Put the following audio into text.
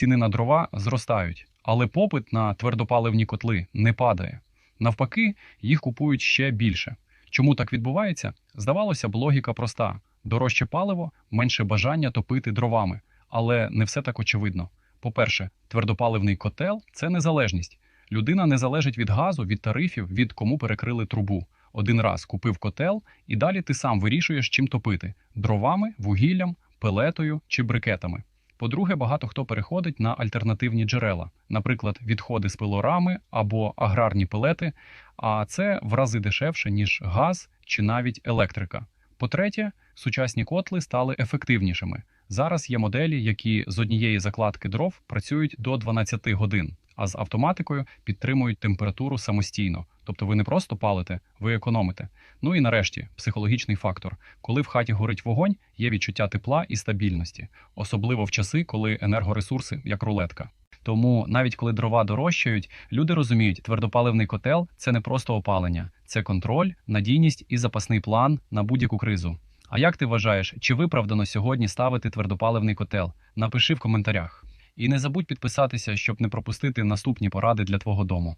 ціни на дрова зростають, але попит на твердопаливні котли не падає. Навпаки, їх купують ще більше. Чому так відбувається? Здавалося б, логіка проста: дорожче паливо, менше бажання топити дровами. Але не все так очевидно. По-перше, твердопаливний котел це незалежність. Людина не залежить від газу, від тарифів, від кому перекрили трубу. Один раз купив котел, і далі ти сам вирішуєш, чим топити: дровами, вугіллям, пелетою чи брикетами. По-друге, багато хто переходить на альтернативні джерела, наприклад, відходи з пилорами або аграрні пелети, а це в рази дешевше, ніж газ чи навіть електрика. По-третє, сучасні котли стали ефективнішими. Зараз є моделі, які з однієї закладки дров працюють до 12 годин, а з автоматикою підтримують температуру самостійно. Тобто ви не просто палите, ви економите. Ну і нарешті психологічний фактор. Коли в хаті горить вогонь, є відчуття тепла і стабільності, особливо в часи, коли енергоресурси як рулетка. Тому навіть коли дрова дорожчають, люди розуміють, твердопаливний котел це не просто опалення, це контроль, надійність і запасний план на будь-яку кризу. А як ти вважаєш, чи виправдано сьогодні ставити твердопаливний котел? Напиши в коментарях. І не забудь підписатися, щоб не пропустити наступні поради для твого дому.